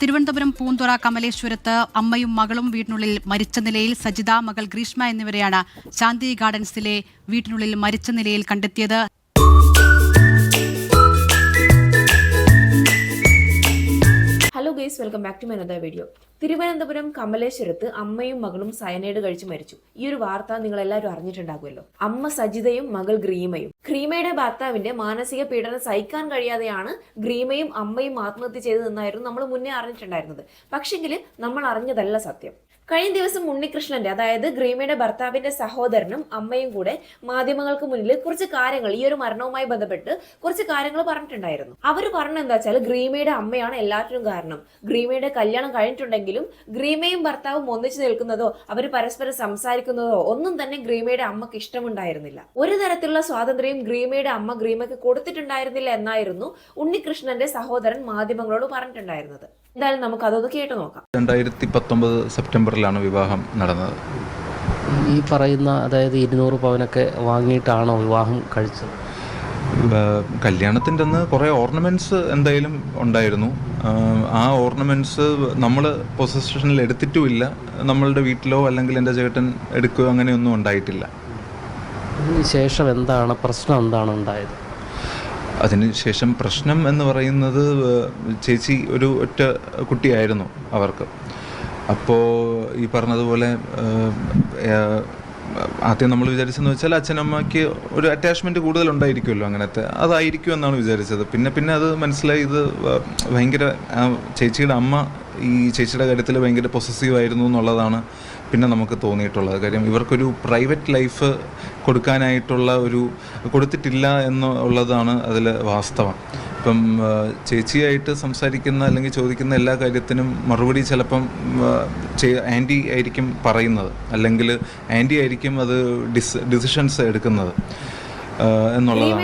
തിരുവനന്തപുരം പൂന്തുറ കമലേശ്വരത്ത് അമ്മയും മകളും വീട്ടിനുള്ളിൽ മരിച്ച നിലയിൽ സജിത മകൾ ഗ്രീഷ്മ എന്നിവരെയാണ് ശാന്തി ഗാർഡൻസിലെ വീട്ടിനുള്ളിൽ മരിച്ച നിലയിൽ കണ്ടെത്തിയത്. Guys welcome back to another video Thiruvananthapuram കമലേശ്വരത്ത് അമ്മയും മകളും സയനൈഡ് കഴിച്ച് മരിച്ചു. ഈ ഒരു വാർത്ത നിങ്ങൾ എല്ലാവരും അറിഞ്ഞിട്ടുണ്ടാകുമല്ലോ. അമ്മ സജിതയും മകൾ ഗ്രീമയും. ഗ്രീമയുടെ ഭർത്താവിന്റെ മാനസിക പീഡനം സഹിക്കാൻ കഴിയാതെയാണ് ഗ്രീമയും അമ്മയും ആത്മഹത്യ ചെയ്തതെന്നായിരുന്നു നമ്മൾ മുന്നേ അറിഞ്ഞിട്ടുണ്ടായിരുന്നത്. പക്ഷെങ്കിൽ നമ്മൾ അറിഞ്ഞതല്ല സത്യം. കഴിഞ്ഞ ദിവസം ഉണ്ണികൃഷ്ണന്റെ അതായത് ഗ്രീമയുടെ ഭർത്താവിന്റെ സഹോദരനും അമ്മയും കൂടെ മാധ്യമങ്ങൾക്ക് മുന്നിൽ കുറച്ച് കാര്യങ്ങൾ ഈ ഒരു മരണവുമായി ബന്ധപ്പെട്ട് കുറച്ച് കാര്യങ്ങൾ പറഞ്ഞിട്ടുണ്ടായിരുന്നു. അവർ പറഞ്ഞ എന്താ വെച്ചാൽ ഗ്രീമയുടെ അമ്മയാണ് എല്ലാറ്റിനും കാരണം. ഗ്രീമയുടെ കല്യാണം കഴിഞ്ഞിട്ടുണ്ടെങ്കിലും ഗ്രീമയും ഭർത്താവും ഒന്നിച്ചു നിൽക്കുന്നതോ അവർ പരസ്പരം സംസാരിക്കുന്നതോ ഒന്നും തന്നെ ഗ്രീമയുടെ അമ്മയ്ക്ക് ഇഷ്ടമുണ്ടായിരുന്നില്ല. ഒരു തരത്തിലുള്ള സ്വാതന്ത്ര്യം ഗ്രീമയുടെ അമ്മ ഗ്രീമയ്ക്ക് കൊടുത്തിട്ടുണ്ടായിരുന്നില്ല എന്നായിരുന്നു ഉണ്ണികൃഷ്ണന്റെ സഹോദരൻ മാധ്യമങ്ങളോട് പറഞ്ഞിട്ടുണ്ടായിരുന്നത്. എന്തായാലും നമുക്ക് അതൊന്ന് കേട്ടു നോക്കാം. രണ്ടായിരത്തി പത്തൊമ്പത് സെപ്റ്റംബറിലാണ് വിവാഹം നടന്നത്. ഈ പറയുന്ന അതായത് ഇരുന്നൂറ് പവനൊക്കെ വാങ്ങിയിട്ടാണോ വിവാഹം കഴിച്ചത്? കല്യാണത്തിന്റെ അന്ന് കുറേ ഓർണമെന്റ്സ് എന്തായാലും ഉണ്ടായിരുന്നു. ആ ഓർണമെന്റ്സ് നമ്മൾ പൊസിഷനിൽ എടുത്തിട്ടുമില്ല. നമ്മളുടെ വീട്ടിലോ അല്ലെങ്കിൽ എന്റെ ചേട്ടൻ എടുക്കുകയോ അങ്ങനെയൊന്നും ഉണ്ടായിട്ടില്ല. ശേഷം എന്താണ് പ്രശ്നം എന്താണ് ഉണ്ടായത്? അതിനുശേഷം പ്രശ്നം എന്ന് പറയുന്നത് ചേച്ചി ഒരു ഒറ്റ കുട്ടിയായിരുന്നു അവർക്ക്. അപ്പോൾ ഈ പറഞ്ഞതുപോലെ ആദ്യം നമ്മൾ വിചാരിച്ചെന്ന് വെച്ചാൽ അച്ഛനമ്മയ്ക്ക് ഒരു അറ്റാച്ച്മെന്റ് കൂടുതൽ ഉണ്ടായിരിക്കുമല്ലോ അങ്ങനത്തെ. അതായിരിക്കും എന്നാണ് വിചാരിച്ചത്. പിന്നെ പിന്നെ അത് മനസ്സിലായി ഇത് ഭയങ്കര ചേച്ചിയുടെ അമ്മ ഈ ചേച്ചിയുടെ കാര്യത്തിൽ ഭയങ്കര പൊസസീവ് ആയിരുന്നു എന്നുള്ളതാണ് പിന്നെ നമുക്ക് തോന്നിയിട്ടുള്ളത്. കാര്യം ഇവർക്കൊരു പ്രൈവറ്റ് ലൈഫ് കൊടുക്കാനായിട്ടുള്ള ഒരു കൊടുത്തിട്ടില്ല എന്നുള്ളതാണ് അതിൽ വാസ്തവം. ഇപ്പം ചേച്ചിയായിട്ട് സംസാരിക്കുന്ന അല്ലെങ്കിൽ ചോദിക്കുന്ന എല്ലാ കാര്യത്തിനും മറുപടി ചിലപ്പം ആന്റി ആയിരിക്കും പറയുന്നത്. അല്ലെങ്കിൽ ആന്റി ആയിരിക്കും അത് ഡിസ് ഡിസിഷൻസ് എടുക്കുന്നത്. എന്നുള്ളതാണ്.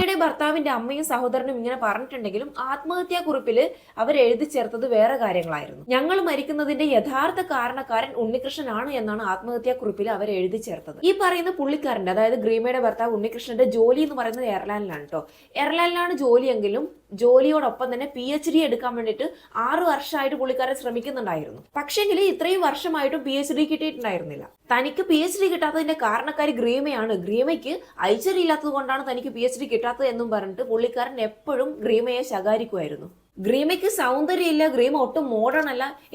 ഭർത്താവിന്റെ അമ്മയും സഹോദരനും ഇങ്ങനെ പറഞ്ഞിട്ടുണ്ടെങ്കിലും ആത്മഹത്യാ കുറിപ്പിൽ അവർ എഴുതി ചേർത്തത് വേറെ കാര്യങ്ങളായിരുന്നു. ഞങ്ങൾ മരിക്കുന്നതിന്റെ യഥാർത്ഥ കാരണക്കാരൻ ഉണ്ണികൃഷ്ണനാണ് എന്നാണ് ആത്മഹത്യാ കുറിപ്പിൽ അവർ എഴുതി ചേർത്തത്. ഈ പറയുന്ന പുള്ളിക്കാരന്റെ അതായത് ഗ്രീമയുടെ ഭർത്താവ് ഉണ്ണികൃഷ്ണന്റെ ജോലി എന്ന് പറയുന്നത് എയർലൈനിലാണ് കേട്ടോ എയർലൈനിലാണ് ജോലിയെങ്കിലും ജോലിയോടൊപ്പം തന്നെ പി എച്ച് ഡി എടുക്കാൻ വേണ്ടിയിട്ട് ആറു വർഷമായിട്ട് പുള്ളിക്കാരൻ ശ്രമിക്കുന്നുണ്ടായിരുന്നു. പക്ഷേങ്കിൽ ഇത്രയും വർഷമായിട്ടും പി എച്ച് ഡി കിട്ടിയിട്ടുണ്ടായിരുന്നില്ല. തനിക്ക് പി എച്ച് ഡി കിട്ടാത്തതിന്റെ കാരണക്കാരി ഗ്രീമയാണ്. ഗ്രീമയ്ക്ക് ഐശ്വര്യമില്ലാത്തത് കൊണ്ടാണ് തനിക്ക് പി എച്ച് ഡി കിട്ടാത്തത് എന്നും പറഞ്ഞിട്ട് പുള്ളിക്കാരൻ എപ്പോഴും ഗ്രീമയെ ശകാരിക്കുമായിരുന്നു. ഗ്രീമയ്ക്ക് സൗന്ദര്യമില്ല ഗ്രീമ ഒട്ടും മോഡേൺ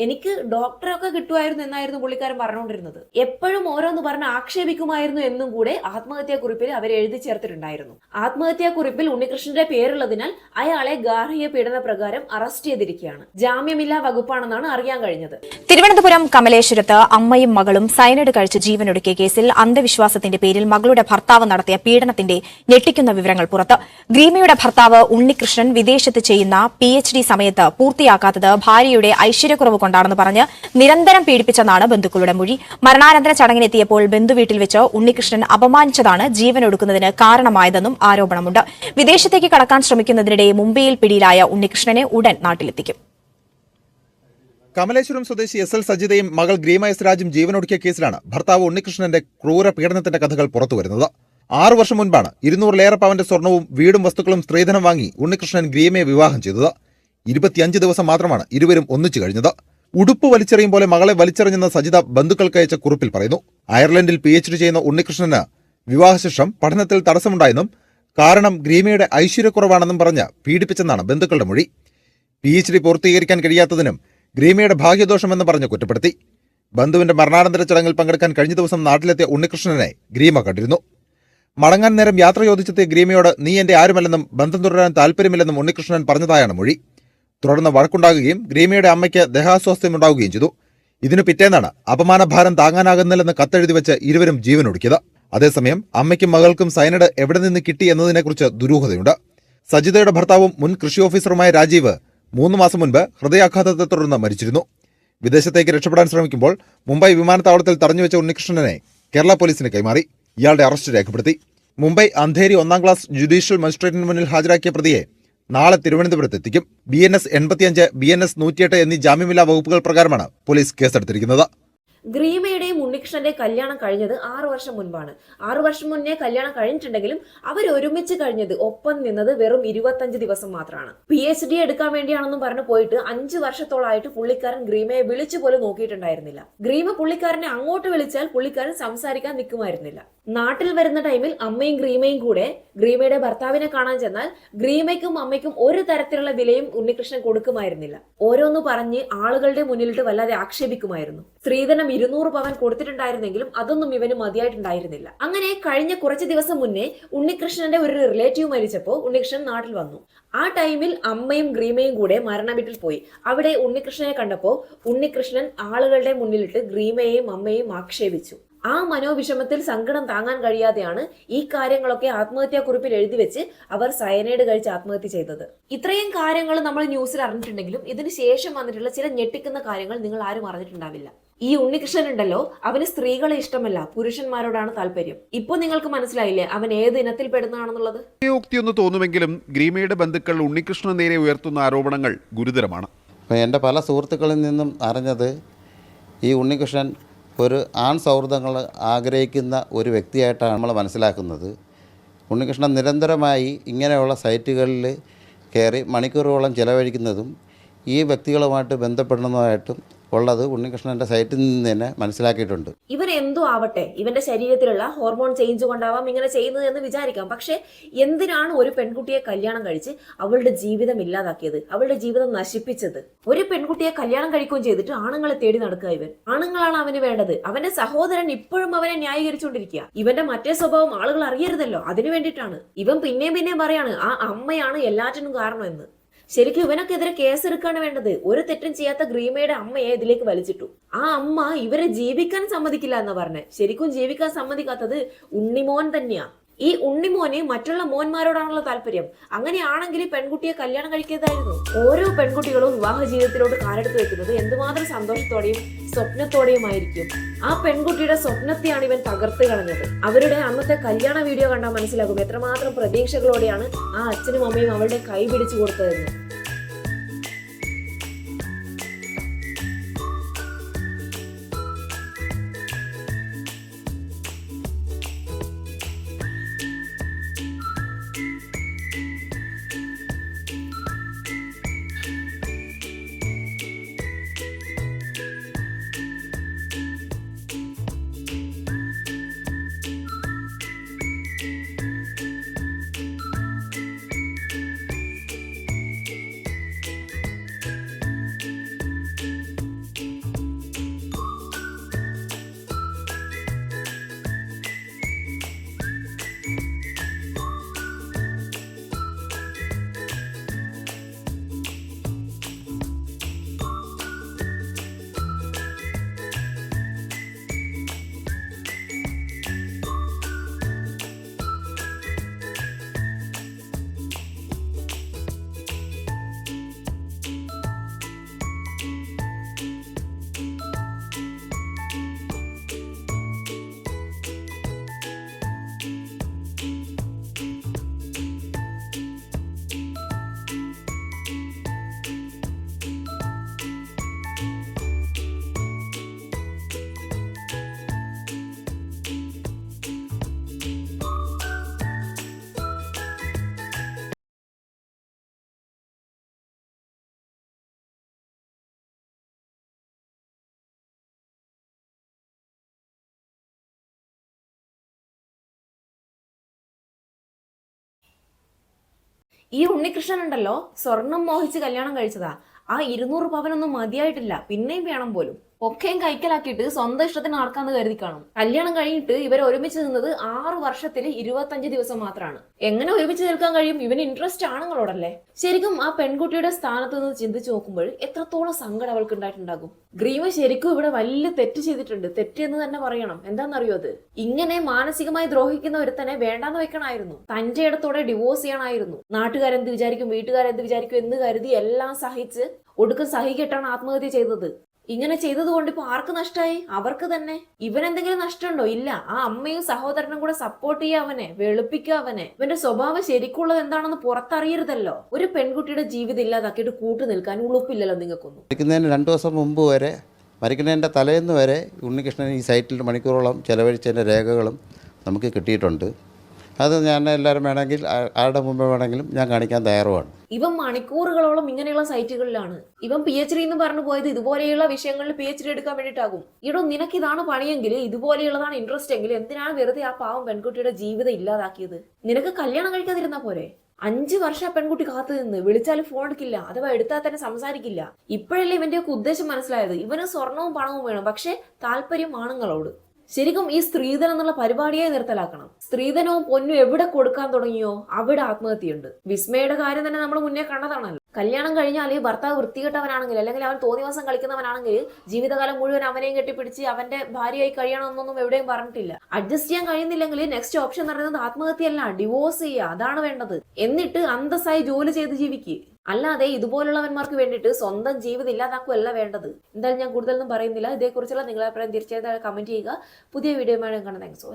എനിക്ക് ഡോക്ടറൊക്കെ കിട്ടുമായിരുന്നു എന്നായിരുന്നു പുള്ളിക്കാരൻ പറഞ്ഞുകൊണ്ടിരുന്നത്. എപ്പോഴും ഓരോന്ന് പറഞ്ഞ് ആക്ഷേപിക്കുമായിരുന്നു എന്നും കൂടെ ആത്മഹത്യാ കുറിപ്പിൽ അവർ എഴുതി ചേർത്തിട്ടുണ്ടായിരുന്നു. ആത്മഹത്യാ കുറിപ്പിൽ ഉണ്ണികൃഷ്ണന്റെ പേരുള്ളതിനാൽ അയാളെ ഗാർഹിക പീഡന പ്രകാരം അറസ്റ്റ് ചെയ്തിരിക്കുകയാണ്. ജാമ്യമില്ലാ വകുപ്പാണെന്നാണ് അറിയാൻ കഴിഞ്ഞത്. തിരുവനന്തപുരം കമലേശ്വരത്ത് അമ്മയും മകളും സയനൈഡ് കഴിച്ച് ജീവനൊടുക്കിയ കേസിൽ അന്ധവിശ്വാസത്തിന്റെ പേരിൽ മകളുടെ ഭർത്താവ് നടത്തിയ പീഡനത്തിന്റെ ഞെട്ടിക്കുന്ന വിവരങ്ങൾ പുറത്ത്. ഗ്രീമയുടെ ഭർത്താവ് ഉണ്ണികൃഷ്ണൻ വിദേശത്ത് ചെയ്യുന്ന പി എച്ച് ഡി സമയത്ത് പൂർത്തിയാക്കാത്തത് ഭാര്യയുടെ ഐശ്വര്യക്കുറവ് കൊണ്ടാണെന്ന് പറഞ്ഞ് നിരന്തരം പീഡിപ്പിച്ചെന്നാണ് ബന്ധുക്കളുടെ മൊഴി. മരണാനന്തര ചടങ്ങിനെത്തിയപ്പോൾ ബന്ധുവീട്ടിൽ വെച്ച് ഉണ്ണികൃഷ്ണൻ അപമാനിച്ചതാണ് ജീവനൊടുക്കുന്നതിന് കാരണമായതെന്നും ആരോപണമുണ്ട്. വിദേശത്തേക്ക് കടക്കാൻ ശ്രമിക്കുന്നതിനിടെ മുംബൈയിൽ പിടിയിലായ ഉണ്ണികൃഷ്ണനെ ഉടൻ നാട്ടിലെത്തിക്കും. കമലേശ്വരം സ്വദേശി എസ് എൽ സജിതയും മകൾ ഗ്രീമ എസ് രാജും ജീവനൊടുക്കിയ കേസിലാണ് ഭർത്താവ് ഉണ്ണികൃഷ്ണന്റെ ക്രൂര പീഡനത്തിന്റെ കഥകൾ പുറത്തുവരുന്നത്. ആറു വർഷം മുൻപാണ് ഇരുന്നൂറിലേറെ പവന്റെ സ്വർണവും വീടും വസ്തുക്കളും സ്ത്രീധനം വാങ്ങി ഉണ്ണികൃഷ്ണൻ ഗ്രീമയെ വിവാഹം ചെയ്തത്. ഇരുപത്തിയഞ്ച് ദിവസം മാത്രമാണ് ഇരുവരും ഒന്നിച്ചു കഴിഞ്ഞത്. ഉടുപ്പ് വലിച്ചെറിയും പോലെ മകളെ വലിച്ചെറിഞ്ഞെന്ന് സജിത ബന്ധുക്കൾക്ക് അയച്ച കുറിപ്പിൽ പറയുന്നു. അയർലൻഡിൽ പി എച്ച് ഡി ചെയ്യുന്ന ഉണ്ണികൃഷ്ണന് വിവാഹശേഷം പഠനത്തിൽ തടസ്സമുണ്ടായെന്നും കാരണം ഗ്രീമയുടെ ഐശ്വര്യക്കുറവാണെന്നും പറഞ്ഞ് പീഡിപ്പിച്ചെന്നാണ് ബന്ധുക്കളുടെ മൊഴി. പി എച്ച് ഡി പൂർത്തീകരിക്കാൻ കഴിയാത്തതിനും ഗ്രീമയുടെ ഭാഗ്യദോഷമെന്ന് പറഞ്ഞ് കുറ്റപ്പെടുത്തി. ബന്ധുവിന്റെ മരണാനന്തര ചടങ്ങിൽ പങ്കെടുക്കാൻ കഴിഞ്ഞ ദിവസം നാട്ടിലെത്തിയ ഉണ്ണികൃഷ്ണനെ ഗ്രീമ കണ്ടിരുന്നു. മടങ്ങാൻ നേരം യാത്ര ചോദിച്ചെത്തിയ ഗ്രീമയോട് നീ എന്റെ ആരുമല്ലെന്നും ബന്ധം തുടരാൻ താല്പര്യമില്ലെന്നും ഉണ്ണികൃഷ്ണൻ പറഞ്ഞതായാണ് മൊഴി. തുടർന്ന് വഴക്കുണ്ടാകുകയും ഗ്രീമയുടെ അമ്മയ്ക്ക് ദേഹാസ്വാസ്ഥ്യമുണ്ടാവുകയും ചെയ്തു. ഇതിനു പിറ്റേന്നാണ് അപമാനഭാരം താങ്ങാനാകുന്നില്ലെന്ന് കത്തെഴുതി വെച്ച് ഇരുവരും ജീവനൊടുക്കിയത്. അതേസമയം അമ്മയ്ക്കും മകൾക്കും സൈനഡ് എവിടെ നിന്ന് കിട്ടി എന്നതിനെക്കുറിച്ച് ദുരൂഹതയുണ്ട്. സജിതയുടെ ഭർത്താവും മുൻ കൃഷി ഓഫീസറുമായ രാജീവ് മൂന്ന് മാസം മുൻപ് ഹൃദയാഘാതത്തെ തുടർന്ന് മരിച്ചിരുന്നു. വിദേശത്തേക്ക് രക്ഷപ്പെടാൻ ശ്രമിക്കുമ്പോൾ മുംബൈ വിമാനത്താവളത്തിൽ തടഞ്ഞുവെച്ച ഉണ്ണികൃഷ്ണനെ കേരള പോലീസിന് കൈമാറി. ഇയാളുടെ അറസ്റ്റ് രേഖപ്പെടുത്തി. മുംബൈ അന്ധേരി ഒന്നാം ക്ലാസ് ജുഡീഷ്യൽ മജിസ്ട്രേറ്റിന് മുന്നിൽ ഹാജരാക്കിയ പ്രതിയെ നാളെ തിരുവനന്തപുരത്ത് എത്തിക്കും ബി എൻ എസ് എൺപത്തിയഞ്ച് ബി എൻ എസ് നൂറ്റിയെട്ട് എന്നീ ജാമ്യമില്ലാ വകുപ്പുകൾ പ്രകാരമാണ് പോലീസ് കേസെടുത്തിരിക്കുന്നത്. ഗ്രീമയുടെയും ഉണ്ണികൃഷ്ണന്റെയും കല്യാണം കഴിഞ്ഞത് ആറു വർഷം മുൻപാണ്. ആറു വർഷം മുന്നേ കല്യാണം കഴിഞ്ഞിട്ടുണ്ടെങ്കിലും അവർ ഒരുമിച്ച് കഴിഞ്ഞത് ഒപ്പം നിന്നത് വെറും ഇരുപത്തഞ്ച് ദിവസം മാത്രമാണ് പി എച്ച് ഡി എടുക്കാൻ വേണ്ടിയാണെന്നും പറഞ്ഞു പോയിട്ട് അഞ്ചു വർഷത്തോളായിട്ട് പുള്ളിക്കാരൻ ഗ്രീമയെ വിളിച്ചു പോലും നോക്കിയിട്ടുണ്ടായിരുന്നില്ല. ഗ്രീമ പുള്ളിക്കാരനെ അങ്ങോട്ട് വിളിച്ചാൽ പുള്ളിക്കാരൻ സംസാരിക്കാൻ നിൽക്കുമായിരുന്നില്ല. നാട്ടിൽ വരുന്ന ടൈമിൽ അമ്മയും ഗ്രീമയും കൂടെ ഗ്രീമയുടെ ഭർത്താവിനെ കാണാൻ ചെന്നാൽ ഗ്രീമയ്ക്കും അമ്മയ്ക്കും ഒരു തരത്തിലുള്ള വിലയും ഉണ്ണികൃഷ്ണൻ കൊടുക്കുമായിരുന്നില്ല. ഓരോന്ന് പറഞ്ഞ് ആളുകളുടെ മുന്നിലിട്ട് വല്ലാതെ ആക്ഷേപിക്കുമായിരുന്നു. സ്ത്രീധനം ഇരുന്നൂറ് പവൻ കൊടുത്തിട്ടുണ്ടായിരുന്നെങ്കിലും അതൊന്നും ഇവന് മതിയായിട്ടുണ്ടായിരുന്നില്ല. അങ്ങനെ കഴിഞ്ഞ കുറച്ച് ദിവസം മുന്നേ ഉണ്ണികൃഷ്ണന്റെ ഒരു റിലേറ്റീവ് മരിച്ചപ്പോൾ ഉണ്ണികൃഷ്ണൻ നാട്ടിൽ വന്നു. ആ ടൈമിൽ അമ്മയും ഗ്രീമയും കൂടെ മരണ വീട്ടിൽ പോയി. അവിടെ ഉണ്ണികൃഷ്ണനെ കണ്ടപ്പോൾ ഉണ്ണികൃഷ്ണൻ ആളുകളുടെ മുന്നിലിട്ട് ഗ്രീമയെയും അമ്മയെയും ആക്ഷേപിച്ചു. ആ മനോവിഷമത്തിൽ സങ്കടം താങ്ങാൻ കഴിയാതെയാണ് ഈ കാര്യങ്ങളൊക്കെ ആത്മഹത്യാക്കുറിപ്പിൽ എഴുതി വെച്ച് അവർ സയനൈഡ് കഴിച്ച് ആത്മഹത്യ ചെയ്തത്. ഇത്രയും കാര്യങ്ങൾ നമ്മൾ ന്യൂസിൽ അറിഞ്ഞിട്ടുണ്ടെങ്കിലും ഇതിന് ശേഷം വന്നിട്ടുള്ള ചില ഞെട്ടിക്കുന്ന കാര്യങ്ങൾ നിങ്ങൾ ആരും അറിഞ്ഞിട്ടുണ്ടാവില്ല. ഈ ഉണ്ണികൃഷ്ണൻ ഉണ്ടല്ലോ അവന് സ്ത്രീകളെ ഇഷ്ടമല്ല പുരുഷന്മാരോടാണ് താല്പര്യം. ഇപ്പൊ നിങ്ങൾക്ക് മനസ്സിലായില്ലേ അവൻ ഏത് ഇനത്തിൽ പെടുന്നതാണെന്നുള്ളത്? ഒന്ന് തോന്നുമെങ്കിലും ഗ്രീമയുടെ ബന്ധുക്കൾ ഉണ്ണികൃഷ്ണന് നേരെ ഉയർത്തുന്ന ആരോപണങ്ങൾ ഗുരുതരമാണ്. എന്റെ എന്റെ പല സുഹൃത്തുക്കളിൽ നിന്നും അറിഞ്ഞത് ഈ ഉണ്ണികൃഷ്ണൻ ഒരു ആൺ സൗഹൃദങ്ങൾ ആഗ്രഹിക്കുന്ന ഒരു വ്യക്തിയായിട്ടാണ് നമ്മൾ മനസ്സിലാക്കുന്നത്. ഉണ്ണികൃഷ്ണൻ നിരന്തരമായി ഇങ്ങനെയുള്ള സൈറ്റുകളിൽ കയറി മണിക്കൂറുകളോളം ചിലവഴിക്കുന്നതും ഈ വ്യക്തികളുമായിട്ട് ബന്ധപ്പെടുന്നതുമായിട്ടും ഉള്ളത് ഉണ്ണികൃഷ്ണന്റെ സൈറ്റിൽ നിന്ന് തന്നെ മനസ്സിലാക്കിയിട്ടുണ്ട്. ഇവർ എന്തോ ആവട്ടെ ഇവന്റെ ശരീരത്തിലുള്ള ഹോർമോൺ ചേഞ്ച് കൊണ്ടാവാം ഇങ്ങനെ ചെയ്യുന്നത് എന്ന് വിചാരിക്കാം. പക്ഷെ എന്തിനാണ് ഒരു പെൺകുട്ടിയെ കല്യാണം കഴിച്ച് അവളുടെ ജീവിതം ഇല്ലാതാക്കിയത് അവളുടെ ജീവിതം നശിപ്പിച്ചത്? ഒരു പെൺകുട്ടിയെ കല്യാണം കഴിക്കുകയും ചെയ്തിട്ട് ആണുങ്ങളെ തേടി നടക്കുക ഇവൻ. ആണുങ്ങളാണ് അവന് വേണ്ടത്. അവന്റെ സഹോദരൻ ഇപ്പോഴും അവനെ ന്യായീകരിച്ചുകൊണ്ടിരിക്കുക. ഇവന്റെ മറ്റേ സ്വഭാവം ആളുകൾ അറിയരുതല്ലോ. അതിനു വേണ്ടിയിട്ടാണ്. ഇവൻ പിന്നെയും പിന്നെയും പറയാണ് ആ അമ്മയാണ് എല്ലാറ്റിനും കാരണം എന്ന് ശരിക്കും ഇവനൊക്കെതിരെ കേസെടുക്കാണ് വേണ്ടത്. ഒരു തെറ്റും ചെയ്യാത്ത ഗ്രീമയുടെ അമ്മയെ ഇതിലേക്ക് വലിച്ചിട്ടു. ആ അമ്മ ഇവരെ ജീവിക്കാൻ സമ്മതിക്കില്ല എന്നാ പറഞ്ഞേ. ശരിക്കും ജീവിക്കാൻ സമ്മതിക്കാത്തത് ഉണ്ണിമോൻ തന്നെയാ. ഈ ഉണ്ണിമോന് മറ്റുള്ള മോന്മാരോടാണല്ലോ താല്പര്യം. അങ്ങനെയാണെങ്കിൽ പെൺകുട്ടിയെ കല്യാണം കഴിക്കേതായിരുന്നു. ഓരോ പെൺകുട്ടികളും വിവാഹ ജീവിതത്തിലോട്ട് കാലെടുത്ത് വെക്കുന്നത് എന്തുമാത്രം സന്തോഷത്തോടെയും സ്വപ്നത്തോടെയും ആയിരിക്കും ആ പെൺകുട്ടിയുടെ സ്വപ്നത്തെയാണ് ഇവൻ തകർത്ത് കളഞ്ഞത്. അവരുടെ അന്നത്തെ കല്യാണ വീഡിയോ കണ്ടാൽ മനസ്സിലാകും എത്രമാത്രം പ്രതീക്ഷകളോടെയാണ് ആ അച്ഛനും അമ്മയും അവളുടെ കൈ പിടിച്ചു കൊടുത്തതെന്ന്. ഈ ഉണ്ണികൃഷ്ണൻ ഉണ്ടല്ലോ സ്വർണം മോഹിച്ച് കല്യാണം കഴിച്ചതാ. ആ ഇരുന്നൂറ് പവനൊന്നും മതിയായിട്ടില്ല. പിന്നെയും വേണം പോലും. ഒക്കെയും കൈക്കലാക്കിയിട്ട് സ്വന്തം ഇഷ്ടത്തിന് നടക്കാന്ന് കരുതി കാണും. കല്യാണം കഴിഞ്ഞിട്ട് ഇവർ ഒരുമിച്ച് നിന്നത് ആറ് വർഷത്തിൽ ഇരുപത്തഞ്ച് ദിവസം മാത്രമാണ് എങ്ങനെ ഒരുമിച്ച് നിൽക്കാൻ കഴിയും? ഇവന് ഇൻട്രസ്റ്റ് ആണുങ്ങളോടല്ലേ? ശരിക്കും ആ പെൺകുട്ടിയുടെ സ്ഥാനത്ത് നിന്ന് ചിന്തിച്ചു നോക്കുമ്പോൾ എത്രത്തോളം സങ്കടം അവൾക്ക് ഉണ്ടായിട്ടുണ്ടാകും ഗ്രീമ ശരിക്കും ഇവിടെ വലിയ തെറ്റ് ചെയ്തിട്ടുണ്ട്. തെറ്റ് എന്ന് തന്നെ പറയണം. എന്താണെന്നറിയോ അത്? ഇങ്ങനെ മാനസികമായി ദ്രോഹിക്കുന്ന ഒരുത്തനെ വേണ്ടാന്ന് വെക്കണമായിരുന്നു. തന്റെ ഇടത്തോടെ ഡിവോഴ്സ് ചെയ്യണമായിരുന്നു നാട്ടുകാരെന്ത് വിചാരിക്കും? വീട്ടുകാരെന്ത് വിചാരിക്കും? എന്ന് കരുതി എല്ലാം സഹിച്ച് ഒടുക്കം സഹികെട്ടാണ് ആത്മഹത്യ ചെയ്തത്. ഇങ്ങനെ ചെയ്തതുകൊണ്ട് ഇപ്പൊ ആർക്ക് നഷ്ടമായി അവർക്ക് തന്നെ. ഇവൻ എന്തെങ്കിലും നഷ്ടമുണ്ടോ? ഇല്ല. ആ അമ്മയും സഹോദരനും കൂടെ സപ്പോർട്ട് ചെയ്യുക അവനെ വെളുപ്പിക്കുക അവനെ. ഇവന്റെ സ്വഭാവം ശരിക്കുള്ളത് എന്താണെന്ന് പുറത്തറിയരുതല്ലോ. ഒരു പെൺകുട്ടിയുടെ ജീവിതം ഇല്ലാതാക്കിയിട്ട് കൂട്ടു നിൽക്കാൻ ഉളുപ്പില്ലല്ലോ നിങ്ങൾക്കൊന്നും. മരിക്കുന്നതിന് രണ്ടു ദിവസം മുമ്പ് വരെ മരിക്കുന്നതിന്റെ തലേന്ന് വരെ ഉണ്ണികൃഷ്ണൻ ഈ സൈറ്റിൽ മണിക്കൂറോളം ചെലവഴിച്ചതിന്റെ രേഖകളും നമുക്ക് കിട്ടിയിട്ടുണ്ട്. അത് ഞാൻ എല്ലാവരും വേണമെങ്കിൽ ആരുടെ മുമ്പ് വേണമെങ്കിലും ഞാൻ കാണിക്കാൻ തയ്യാറുമാണ്. ഇവൻ മണിക്കൂറുകളോളം ഇങ്ങനെയുള്ള സൈറ്റുകളിലാണ്. ഇവൻ പി എച്ച് ഡി എന്ന് പറഞ്ഞു പോയത് ഇതുപോലെയുള്ള വിഷയങ്ങളിൽ പി എച്ച് ഡി എടുക്കാൻ വേണ്ടിയിട്ടാകും. ഇടോ നിനക്ക് ഇതാണ് പണിയെങ്കിൽ ഇതുപോലെയുള്ളതാണ് ഇൻട്രസ്റ്റ് എങ്കിൽ എന്തിനാണ് വെറുതെ ആ പാവം പെൺകുട്ടിയുടെ ജീവിതം ഇല്ലാതാക്കിയത്? നിനക്ക് കല്യാണം കഴിക്കാതിരുന്നാ പോരെ? അഞ്ച് വർഷം ആ പെൺകുട്ടി കാത്തു നിന്ന് വിളിച്ചാൽ ഫോൺ എടുക്കില്ല അഥവാ എടുത്താൽ തന്നെ സംസാരിക്കില്ല. ഇപ്പോഴല്ലേ ഇവന്റെ ഒക്കെ ഉദ്ദേശം മനസ്സിലായത്. ഇവന് സ്വർണവും പണവും വേണം പക്ഷെ താല്പര്യം ആണുങ്ങളോട്. ശരിക്കും ഈ സ്ത്രീധനം എന്നുള്ള പരിപാടിയെ നിർത്തലാക്കണം. സ്ത്രീധനവും പൊന്നും എവിടെ കൊടുക്കാൻ തുടങ്ങിയോ അവിടെ ആത്മഹത്യയുണ്ട്. വിസ്മയുടെ കാര്യം തന്നെ നമ്മൾ മുന്നേ കണ്ടതാണല്ലോ. കല്യാണം കഴിഞ്ഞാൽ ഈ ഭർത്താവ് വൃത്തികെട്ടവനാണെങ്കിൽ അല്ലെങ്കിൽ അവൻ തോന്നിവാസം കളിക്കുന്നവനാണെങ്കിൽ ജീവിതകാലം മുഴുവൻ അവനെയും കെട്ടിപ്പിടിച്ച് അവന്റെ ഭാര്യയായി കഴിയണമെന്നൊന്നും എവിടെയും പറഞ്ഞിട്ടില്ല. അഡ്ജസ്റ്റ് ചെയ്യാൻ കഴിയുന്നില്ലെങ്കിൽ നെക്സ്റ്റ് ഓപ്ഷൻ പറയുന്നത് ആത്മഹത്യയല്ല ഡിവോഴ്സ് ചെയ്യുക. അതാണ് വേണ്ടത്. എന്നിട്ട് അന്തസ്സായി ജോലി ചെയ്ത് ജീവിക്കുക അല്ലാതെ ഇതുപോലുള്ളവന്മാർക്ക് വേണ്ടിയിട്ട് സ്വന്തം ജീവിതം ഇല്ലാതാക്കുകയല്ല വേണ്ടത്. എന്തായാലും ഞാൻ കൂടുതലൊന്നും പറയുന്നില്ല. ഇതേക്കുറിച്ചുള്ള നിങ്ങളുടെ അഭിപ്രായം തീർച്ചയായിട്ടും കമന്റ് ചെയ്യുക. പുതിയ വീഡിയോ കാണാൻ താങ്ക്സ്